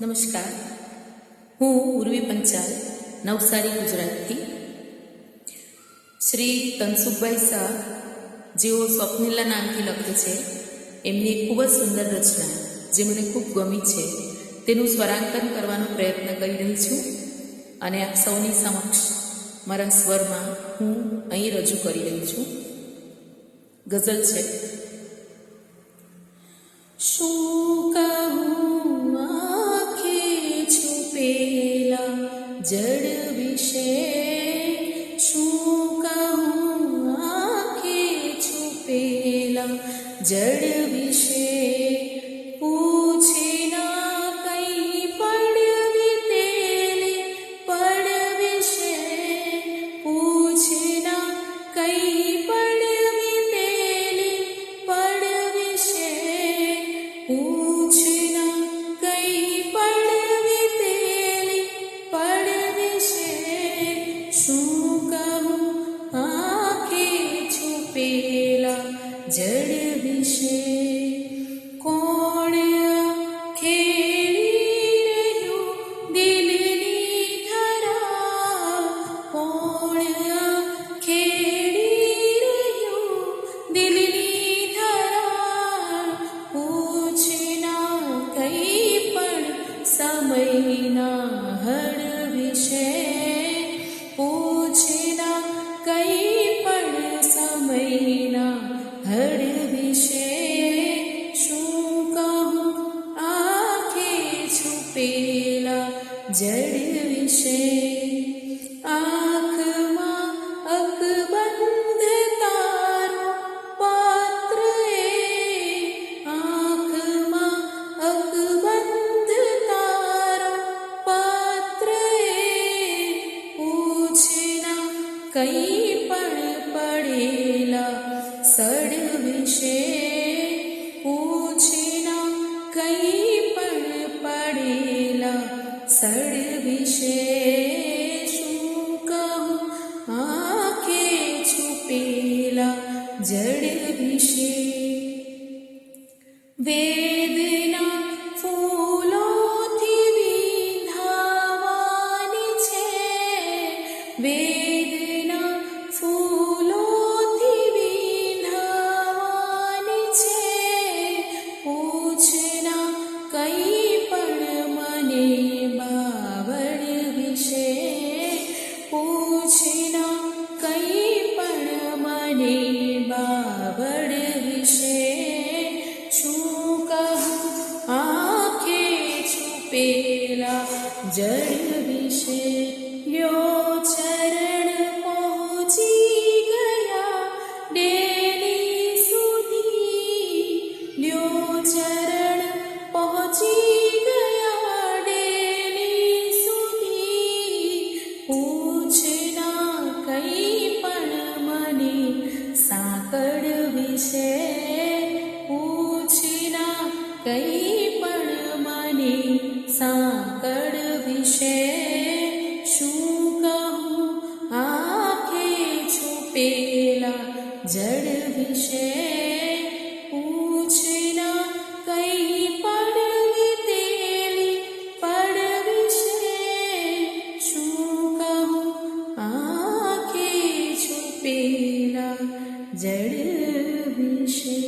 નમસ્કાર. હું ઉર્વી પંચાલ, નવસારી, ગુજરાતથી. શ્રી તનસુખભાઈ શાહ, જેઓ સ્વપ્નિલા નામથી લખે છે, એમની ખૂબ જ સુંદર રચના, જે મને ખૂબ ગમી છે. તેનું સ્વરાંકન કરવાનો પ્રયત્ન કરી રહી છું અને આપ સૌની સમક્ષ મારા સ્વરમાં હું અહીં રજૂ કરી રહી છું. ગઝલ છે. શું જડ વિશે શું કહું? આંખે છુપેલા જડ जड विषे છુપેલા જડ વિશે આંખમાં અકબંધ તારો પાત્ર એ આંખમાં અકબંધ તારો પાત્ર એ પૂછના કઈ પણ પડેલા સડ વિશે સડ વિશે શું કહું? આંખે છુપેલા જડ વિશે. વેદના तेरा जड़ विष यो चरण पहुँची गया। डेली सुधी ल्यो चरण पहुँची गया। डेली सुधी पूछना कई पण डे साकड़ विषय। સાંકળ વિશે શું કહું? આંખે છુપેલા જળ વિશે પૂછના કઈ પડવી તેલી પડવી છે શું કહું? આંખે છુપેલા જળ વિશે